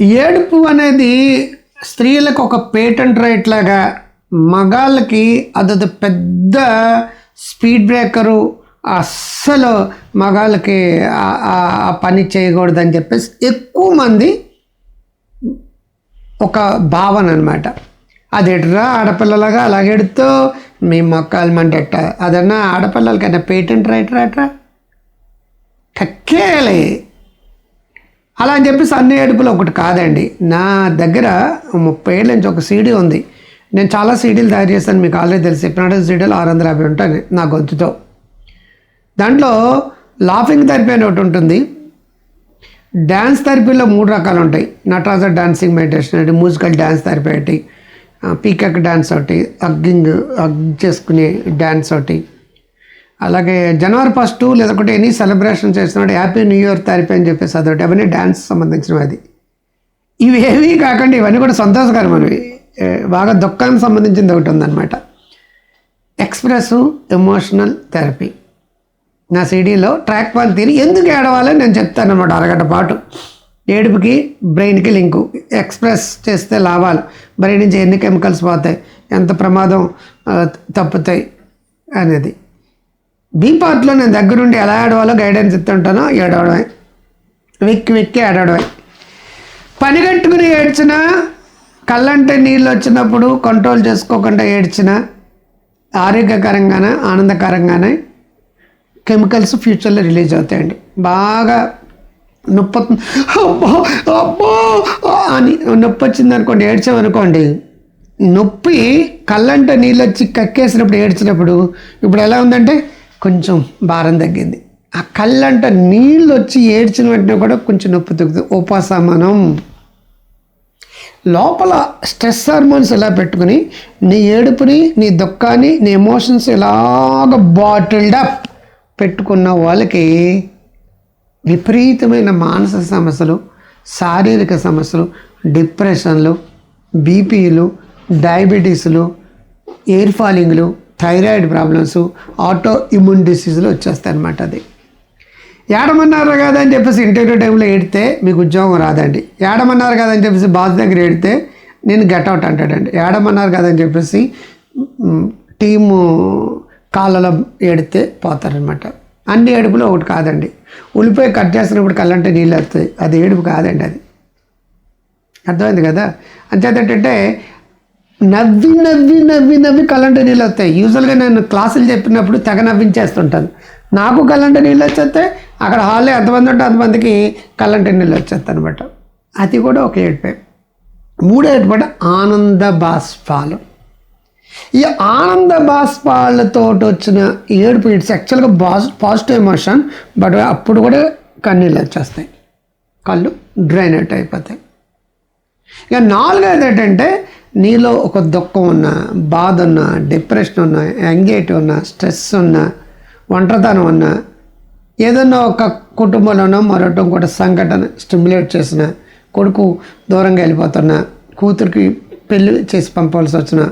ఏడుపు అనేది స్త్రీలకు ఒక పేటెంట్ రైట్ లాగా మగాళ్ళకి అది పెద్ద స్పీడ్ బ్రేకరు అస్సలు మగాళ్ళకి ఆ- పని చేయకూడదని చెప్పేసి ఎక్కువ మంది ఒక భావన అనమాట అది ఎటురా ఆడపిల్లలాగా అలాగే ఎడుతూ మీ మొక్కలు మంటెట్ట అదన్నా ఆడపిల్లలకైనా పేటెంట్ రైట్ రాట్రా? కక్కేయాలి అలా అని చెప్పేసి అన్ని ఏడుపులు ఒకటి కాదండి. నా దగ్గర ముప్పై ఏళ్ళ నుంచి ఒక సీడీ ఉంది. నేను చాలా సీడీలు తయారు చేస్తాను మీకు ఆల్రెడీ తెలిసి. హిప్నాటిక్ సీడీలు ఆరు వందల యాభై ఉంటాయి నా గొంతుతో. దాంట్లో లాఫింగ్ థెరపీ అని ఒకటి ఉంటుంది. డ్యాన్స్ థెరపీలో మూడు రకాలు ఉంటాయి. నటరాజ డాన్సింగ్ మెడిటేషన్ అంటే మ్యూజికల్ డ్యాన్స్ థెరపీ ఒకటి పీకక్ డ్యాన్స్ ఒకటి అగ్గింగ్ అగ్ చేసుకునే డ్యాన్స్ ఒకటి అలాగే జనవరి ఫస్ట్ లేదంటే ఎనీ సెలబ్రేషన్ చేస్తున్నాడు హ్యాపీ న్యూ ఇయర్ థెరపీ అని చెప్పేసి అదొకటి. అవన్నీ డ్యాన్స్ సంబంధించినవి అది. ఇవి కాకుండా ఇవన్నీ కూడా సంతోషకరమైనవి. బాగా దుఃఖానికి సంబంధించింది ఒకటి ఉందన్నమాట. Express emotional therapy. నా సీడీలో ట్రాక్ వన్ తీరి ఎందుకు ఏడవాలని నేను చెప్తాను అనమాట అరగంట పాటు. ఏడుపుకి బ్రెయిన్కి లింకు. ఎక్స్ప్రెస్ చేస్తే లాభాలు. బ్రెయిన్ నుంచి ఎన్ని కెమికల్స్ పోతాయి? ఎంత ప్రమాదం తప్పుతాయి అనేది. బీ పార్ట్లో నేను దగ్గరుండి ఎలా ఆడవాలో గైడెన్స్ ఇస్తుంటానో ఏడవడమే. వెక్కి వెక్కి ఆడడమే పని కట్టుకుని ఏడ్చిన కళ్ళంటే నీళ్ళు వచ్చినప్పుడు కంట్రోల్ చేసుకోకుండా ఏడ్చిన ఆరోగ్యకరంగానే ఆనందకరంగానే కెమికల్స్ ఫ్యూచర్లో రిలీజ్ అవుతాయండి. బాగా నొప్పి అబ్బో అబ్బో అని నొప్పి వచ్చింది అనుకోండి ఏడ్చామనుకోండి నొప్పి కళ్ళంట నీళ్ళు వచ్చి కక్కేసినప్పుడు ఏడ్చినప్పుడు ఇప్పుడు ఎలా ఉందంటే కొంచెం భారం తగ్గింది. ఆ కళ్ళంట నీళ్ళు వచ్చి ఏడ్చిన వెంటనే కూడా కొంచెం నొప్పి తగ్గుతుంది. ఉపశమనం లోపల స్ట్రెస్ హార్మోన్స్ ఇలా పెట్టుకుని నీ ఏడుపుని నీ దుఃఖాన్ని నీ ఎమోషన్స్ ఇలాగ బాటిల్డ్ అప్ పెట్టుకున్న వాళ్ళకి విపరీతమైన మానసిక సమస్యలు శారీరక సమస్యలు డిప్రెషన్లు బీపీలు డయాబెటీస్లు ఎయిర్ ఫాలింగ్లు థైరాయిడ్ ప్రాబ్లమ్స్ ఆటో ఇమ్యూన్ డిసీజులు వచ్చేస్తాయి అన్నమాట అది. ఏడమన్నారు కాదని చెప్పేసి ఇంటర్వ్యూ టైంలో ఏడితే మీకు ఉద్యోగం రాదండి. ఏడమన్నారు కదా అని చెప్పేసి బాస్ దగ్గర ఏడితే నేను గెట్అవుట్ అంటాడండి. ఏడమన్నారు కదా అని చెప్పేసి టీము కాళ్ళలో ఏడితే పోతారనమాట అన్ని ఏడుపులు ఒకటి కాదండి. ఉల్లిపాయ కట్ చేస్తున్నప్పుడు కళ్ళంటే నీళ్ళు వస్తాయి. అది ఏడుపు కాదండి అది. అర్థమైంది కదా? అంచేతంటే నవ్వి నవ్వి నవ్వి నవ్వి కలంట నీళ్ళు వస్తాయి. యూజువల్గా నేను క్లాసులు చెప్పినప్పుడు తెగ నవ్వించేస్తుంటాను. నాకు కలంట నీళ్ళు వచ్చేస్తే అక్కడ హాల్లో ఎంతమంది ఉంటే అంతమందికి కలంట నీళ్ళు వచ్చేస్తాయి అనమాట అది కూడా ఒక ఏడుపే. మూడో ఏడుపట ఆనంద బాష్పాలు. ఈ ఆనంద బాష్పాలతో వచ్చిన ఏడుపు ఇట్స్ యాక్చువల్గా బాస్ పాజిటివ్ ఎమోషన్ బట్ అప్పుడు కూడా కన్నీళ్ళు వచ్చేస్తాయి. కళ్ళు డ్రైన్ అవుట్ అయిపోతాయి. ఇక నాలుగైదు ఏంటంటే నీలో ఒక దుఃఖం ఉన్న బాధ ఉన్న డిప్రెషన్ ఉన్న యాంగ్జైటీ ఉన్న స్ట్రెస్ ఉన్న ఒంటరితనం ఉన్నా ఏదన్నా ఒక కుటుంబంలోనో మరొకటి కూడా సంఘటన స్టిమ్యులేట్ చేసిన కొడుకు దూరంగా వెళ్ళిపోతున్నా కూతురికి పెళ్ళి చేసి పంపవలసి వచ్చిన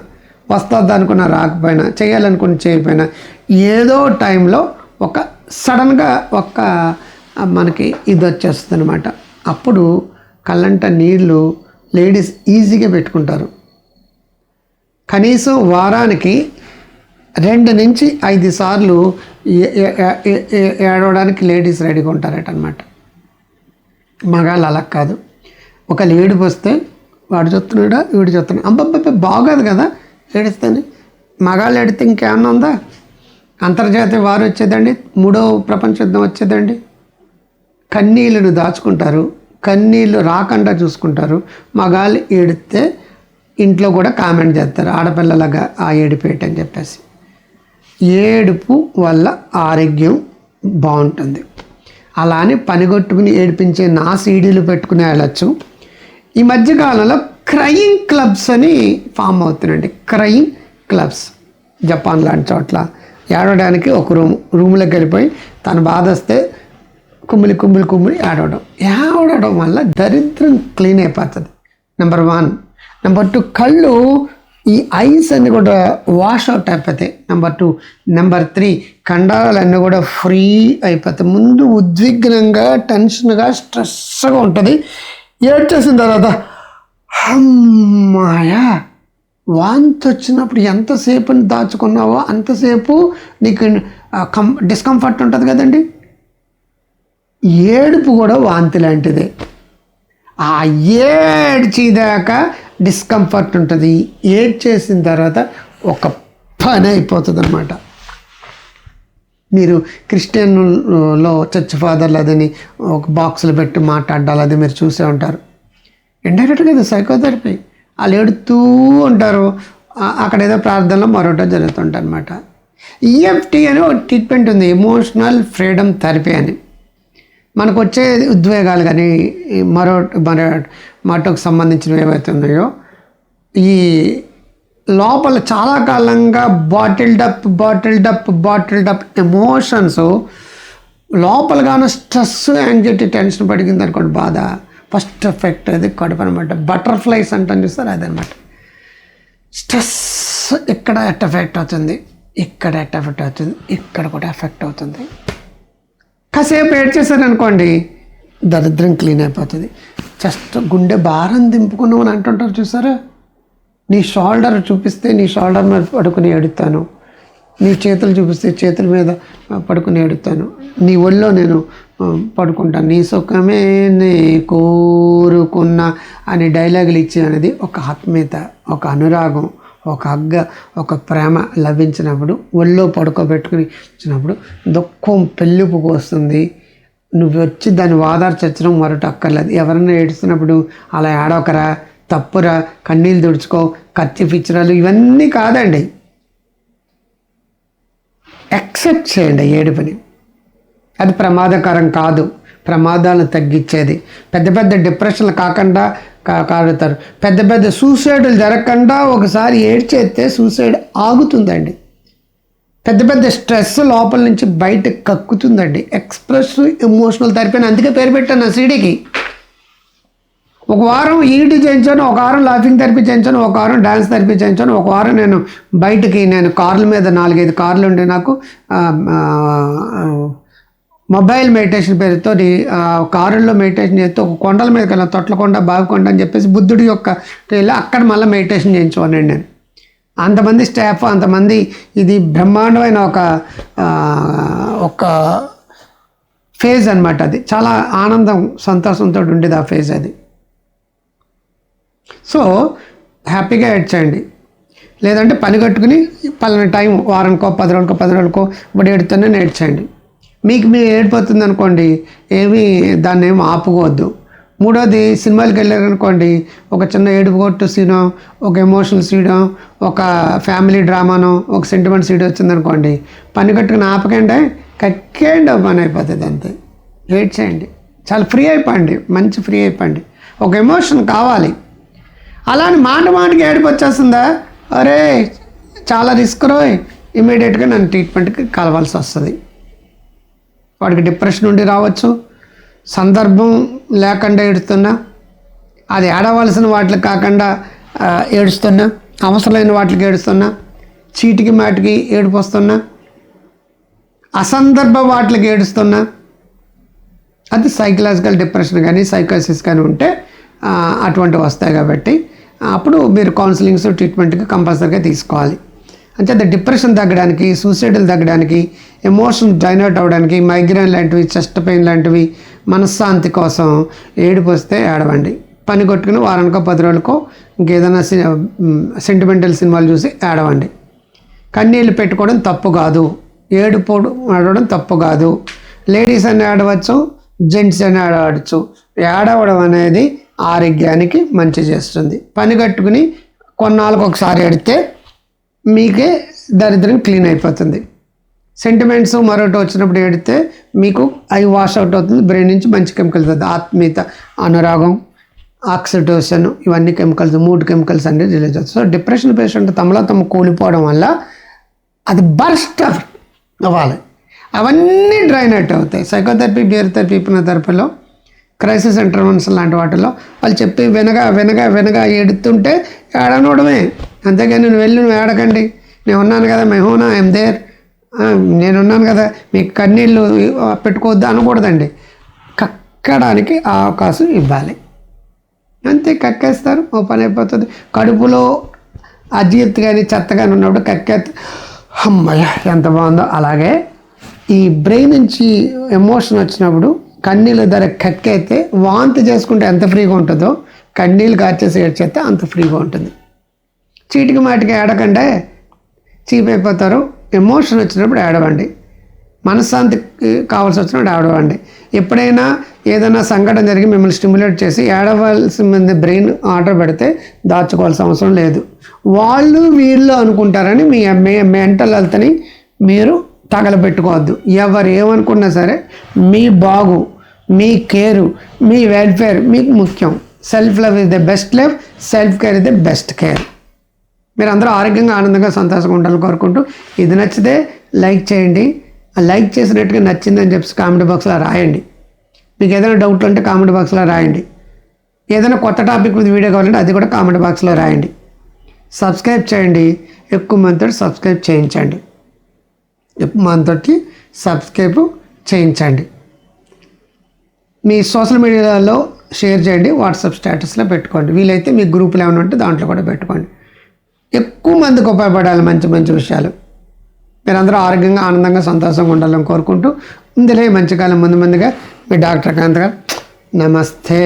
వస్తుంది అనుకున్న రాకపోయినా చేయాలనుకుని చేయకపోయినా ఏదో టైంలో ఒక సడన్గా ఒక మనకి ఇది వచ్చేస్తుంది అనమాట అప్పుడు కళ్ళంట నీళ్ళు లేడీస్ ఈజీగా పెట్టుకుంటారు. కనీసం వారానికి రెండు నుంచి ఐదు సార్లు ఏడవడానికి లేడీస్ రెడీగా ఉంటారట అనమాట మగాళ్ళు అలా కాదు. ఒక ఏడుపు వస్తే వాడు చూస్తున్నాడా వీడు చూస్తున్నాడు అబ్బబ్బబ్బ బాగోదు కదా ఏడిస్తేనే మగాళ్ళు ఏడితే ఇంకేమన్నా ఉందా? అంతర్జాతీయ వారు వచ్చేదండి మూడో ప్రపంచ యుద్ధం వచ్చేదండి. కన్నీళ్ళను దాచుకుంటారు కన్నీళ్ళు రాకుండా చూసుకుంటారు. మగాళ్ళు ఏడితే ఇంట్లో కూడా కామెంట్ చేస్తారు ఆడపిల్లలాగా ఆ ఏడిపేట అని చెప్పేసి. ఏడుపు వల్ల ఆరోగ్యం బాగుంటుంది. అలానే పనిగొట్టుకుని ఏడిపించే నా సీడీలు పెట్టుకుని వెళ్ళచ్చు. ఈ మధ్యకాలంలో క్రయింగ్ క్లబ్స్ అని ఫామ్ అవుతున్నాయండి. Crying clubs. జపాన్ లాంటి చోట్ల ఏడవడానికి ఒక రూమ్ రూమ్లోకి వెళ్ళిపోయి తన బాధ వస్తే కుమ్మిలి కుమ్మిలి కుమ్మిలి ఏడవడం. ఏడవడం వల్ల దరిద్రం క్లీన్ అయిపోతుంది. నెంబర్ వన్ నెంబర్ టూ కళ్ళు ఈ ఐస్ అన్ని కూడా వాష్ అవుట్ అయిపోతాయి. నెంబర్ టూ నెంబర్ త్రీ కండాలన్నీ కూడా ఫ్రీ అయిపోతాయి. ముందు ఉద్విగ్నంగా టెన్షన్గా స్ట్రెస్గా ఉంటుంది. ఏడ్చేసిన తర్వాత అమ్మాయా వాంతి వచ్చినప్పుడు ఎంతసేపు దాచుకున్నావో అంతసేపు నీకు కం డిస్కంఫర్ట్ ఉంటుంది కదండి. ఏడుపు కూడా వాంతి లాంటిదే. ఆ ఏడ్చేదాకా డిస్కంఫర్ట్ ఉంటుంది. ఏడ్చేసిన తర్వాత ఒక పని అయిపోతుంది అనమాట మీరు క్రిస్టియన్లో చర్చ్ ఫాదర్లు అదని ఒక బాక్సులు పెట్టి మాట్లాడాలి అది మీరు చూసే ఉంటారు. ఇండైరెక్ట్గా ఇది సైకోథెరపీ. వాళ్ళు ఏడుతూ ఉంటారు. అక్కడ ఏదో ప్రార్థనలో మరొకటో జరుగుతుంటారనమాట ఈఎఫ్టీ అని ఒక ట్రీట్మెంట్ ఉంది. ఎమోషనల్ ఫ్రీడమ్ థెరపీ అని. మనకు వచ్చే ఉద్వేగాలు కానీ ఈ మరో మరో మటుకు సంబంధించినవి ఏవైతే ఉన్నాయో ఈ లోపల చాలా కాలంగా bottled up bottled up bottled up emotions లోపలగానే stress anxiety tension పడిగింది అనుకోండి బాధ. ఫస్ట్ ఎఫెక్ట్ అది కడుపు అనమాట బటర్ఫ్లైస్ అంటాను చూస్తారు అదనమాట స్ట్రెస్ ఇక్కడ ఎట్ ఎఫెక్ట్ అవుతుంది? ఇక్కడ ఎట్ ఎఫెక్ట్ అవుతుంది? ఇక్కడ కూడా ఎఫెక్ట్ అవుతుంది. కాసేపు ఏడ్చేసారు అనుకోండి దరిద్రం క్లీన్ అయిపోతుంది. జస్ట్ గుండె భారం దింపుకున్నావు అని అంటుంటారు చూసారా? నీ షోల్డర్ చూపిస్తే నీ షోల్డర్ మీద పడుకుని ఏడుతాను. నీ చేతులు చూపిస్తే చేతుల మీద పడుకుని ఏడుతాను. నీ ఒళ్ళో నేను పడుకుంటాను. నీ సుఖమే నే కోరుకున్న అని డైలాగులు ఇచ్చే అనేది ఒక ఆత్మీయత ఒక అనురాగం. ఒక అగ్గ ఒక ప్రేమ లభించినప్పుడు ఒళ్ళో పడుకోబెట్టుకుని ఇచ్చినప్పుడు దుఃఖం పెళ్ళిపుకు వస్తుంది నువ్వు వచ్చి దాన్ని వాదార్చడం మరొకటి అక్కర్లేదు ఎవరైనా ఏడుస్తున్నప్పుడు అలా ఏడవకరా తప్పురా కన్నీళ్ళు తుడుచుకో కత్తి పిచ్చరాలు ఇవన్నీ కాదండి. యాక్సెప్ట్ చేయండి ఏడుపని ఏడుపుని. అది ప్రమాదకరం కాదు. ప్రమాదాలను తగ్గించేది. పెద్ద పెద్ద డిప్రెషన్లు కాకుండా కారుతారు పెద్ద పెద్ద సూసైడ్లు జరగకుండా ఒకసారి ఏడ్చేస్తే సూసైడ్ ఆగుతుందండి. పెద్ద పెద్ద స్ట్రెస్ లోపల నుంచి బయట కక్కుతుందండి. ఎక్స్ప్రెస్ ఎమోషనల్ థెరపీ అని అందుకే పేరు పెట్టాను ఆ సీడీకి. ఒక వారం ఈడి చేయించాను ఒక వారం లాఫింగ్ థెరపీ చేయించాను ఒక వారం డ్యాన్స్ థెరపీ చేయించాను ఒక వారం నేను బయటకి నేను కార్ల మీద నాలుగైదు కార్లు ఉండే నాకు మొబైల్ మెడిటేషన్ పేరుతో కారుల్లో మెడిటేషన్ చేస్తే ఒక కొండల మీద వెళ్ళాను తొట్లకొండ బావికొండ అని చెప్పేసి బుద్ధుడి యొక్క వెళ్ళి అక్కడ మళ్ళీ మెడిటేషన్ చేయించుకోనండి నేను అంతమంది స్టాఫ్ అంతమంది ఇది బ్రహ్మాండమైన ఒక ఒక ఫేజ్ అనమాట అది. చాలా ఆనందం సంతోషంతో ఉండేది ఆ ఫేజ్ అది. సో హ్యాపీగా ఏడ్చేయండి లేదంటే పని కట్టుకుని పలానా టైం వారానికో పది రోజులకో పది రోజులకో ఇప్పుడు ఏడుతూనే ఏడ్చేయండి మీకు మీ ఏడిపోతుంది అనుకోండి ఏమీ దాన్ని ఏమి ఆపుకోవద్దు. మూడోది సినిమాలకు వెళ్ళారనుకోండి ఒక చిన్న ఏడుపు కొట్టు సీనో ఒక ఎమోషనల్ సీడో ఒక ఫ్యామిలీ డ్రామానో ఒక సెంటిమెంట్ సీడో వచ్చిందనుకోండి పని కట్టుకుని ఆపకండి కక్కేయండి పని అయిపోతుంది అంతే. చేయండి. చాలా ఫ్రీ అయిపోండి మంచి ఫ్రీ అయిపోండి. ఒక ఎమోషన్ కావాలి. అలాని మాట మాటకి ఏడుపు వచ్చేస్తుందా అరే చాలా రిస్క్ రోయ్. ఇమీడియట్గా నన్ను ట్రీట్మెంట్కి కలవాల్సి వస్తుంది. వాడికి డిప్రెషన్ నుండి రావచ్చు. సందర్భం లేకుండా ఏడుస్తున్నా. అది ఏడవలసిన వాటికి కాకుండా ఏడుస్తున్నా. అవసరమైన వాటికి ఏడుస్తున్నా. చీటికి మాటికి ఏడుపు వస్తున్నా. అసందర్భ వాటికి ఏడుస్తున్నా. అది సైకలాజికల్ డిప్రెషన్ కానీ సైకోసిస్ కానీ ఉంటే అటువంటివి వస్తాయి కాబట్టి అప్పుడు మీరు కౌన్సిలింగ్స్ ట్రీట్మెంట్కి కంపల్సరీగా తీసుకోవాలి. అంటే డిప్రెషన్ తగ్గడానికి సూసైడ్లు తగ్గడానికి ఎమోషన్ డైనౌట్ అవ్వడానికి మైగ్రేన్ లాంటివి చెస్ట్ పెయిన్ లాంటివి మనశ్శాంతి కోసం ఏడుపు వస్తే ఏడవండి. పని కొట్టుకుని వారానికో పది రోజులకో ఇంకేదైనా సెంటిమెంటల్ సినిమాలు చూసి ఏడవండి. కన్నీళ్ళు పెట్టుకోవడం తప్పు కాదు. ఏడుపోడు ఆడవడం తప్పు కాదు. లేడీస్ అని ఆడవచ్చు జెంట్స్ అని ఆడవచ్చు ఏడవడం అనేది ఆరోగ్యానికి మంచి చేస్తుంది. పని కట్టుకుని కొన్నాళ్ళకు ఒకసారి ఆడితే మీకే దరిద్రం క్లీన్ అయిపోతుంది. సెంటిమెంట్స్ మరొకటి వచ్చినప్పుడు ఏడితే మీకు అవి వాష్ అవుట్ అవుతుంది బ్రెయిన్ నుంచి మంచి కెమికల్స్ అవుతుంది ఆత్మీయత అనురాగం ఆక్సిటోషన్ ఇవన్నీ కెమికల్స్ మూడు కెమికల్స్ అన్ని రిలీజ్ అవుతుంది సో డిప్రెషన్ పేషెంట్ తమలో తమ కూలిపోవడం వల్ల అది బర్స్ట్ అవ్వాలి. అవన్నీ డ్రైన్ అవుట్ అవుతాయి. సైకోథెరపీ బియర్ థెరపీ థెరపీలో క్రైసిస్ ఇంటర్వెన్స్ లాంటి వాటిలో వాళ్ళు చెప్పి వినగా వినగా వినగా ఎడుతుంటే ఏడనవడమే అంతేగాని నేను వెళ్ళి నువ్వు ఏడకండి నేను ఉన్నాను కదా మెహూనా ఐఎమ్ దేర్. నేనున్నాను కదా మీకు కన్నీళ్ళు ఆ, పెట్టుకోవద్దు అనకూడదండి. కక్కడానికి ఆ అవకాశం ఇవ్వాలి. అంతే కక్కేస్తారు ఓ పని అయిపోతుంది. కడుపులో అజీర్తి కానీ చెత్త కానీ ఉన్నప్పుడు కక్కేస్తే అమ్మయ్య ఎంత బాగుందో. అలాగే ఈ బ్రెయిన్ నుంచి ఎమోషన్ వచ్చినప్పుడు కన్నీళ్ళ ధర కక్కైతే వాంతి చేసుకుంటే ఎంత ఫ్రీగా ఉంటుందో కన్నీళ్ళు కార్చేసి ఏడ్చేస్తే అంత ఫ్రీగా ఉంటుంది. చీటికి మాటికి ఏడకంటే చీప్ అయిపోతారు. ఎమోషన్ వచ్చినప్పుడు ఏడవండి. మనశ్శాంతికి కావాల్సి వచ్చినప్పుడు ఏడవండి. ఎప్పుడైనా ఏదైనా సంఘటన జరిగి మిమ్మల్ని స్టిమ్యులేట్ చేసి ఏడవలసిన బ్రెయిన్ ఆర్డర్ పెడితే దాచుకోవాల్సిన అవసరం లేదు. వాళ్ళు వీళ్ళు అనుకుంటారని మీ మీ మెంటల్ హెల్త్ని మీరు తగలబెట్టుకోవద్దు. ఎవరు ఏమనుకున్నా సరే మీ బాగు మీ కేరు మీ వెల్ఫేర్ మీకు ముఖ్యం. Self love is the best love self care is the best care మీరు అందరూ ఆరోగ్యంగా ఆనందంగా సంతోషంగా ఉండాలని కోరుకుంటూ ఇది నచ్చితే లైక్ చేయండి. లైక్ చేసినట్టుగా నచ్చిందని చెప్పి కామెంట్ బాక్స్లో రాయండి. మీకు ఏదైనా డౌట్ ఉంటే కామెంట్ బాక్స్లో రాయండి. ఏదైనా కొత్త టాపిక్ మీద వీడియో కావాలంటే అది కూడా కామెంట్ బాక్స్లో రాయండి. సబ్స్క్రైబ్ చేయండి. ఎక్కువ మందితో సబ్స్క్రైబ్ చేయించండి. ఎక్కువ మందితోటి సబ్స్క్రైబ్ చేయించండి. మీ సోషల్ మీడియాలో షేర్ చేయండి. వాట్సాప్ స్టేటస్లో పెట్టుకోండి. వీలైతే మీ గ్రూపులు ఏమైనా ఉంటే దాంట్లో కూడా పెట్టుకోండి. ఎక్కువ మందికి ఉపయోగపడాలి మంచి మంచి విషయాలు. మీరందరూ ఆరోగ్యంగా ఆనందంగా సంతోషంగా ఉండాలని కోరుకుంటూ ఇందులో మంచి కాలం ముందు ముందుగా మీ డాక్టర్ కాంత్ గారు నమస్తే.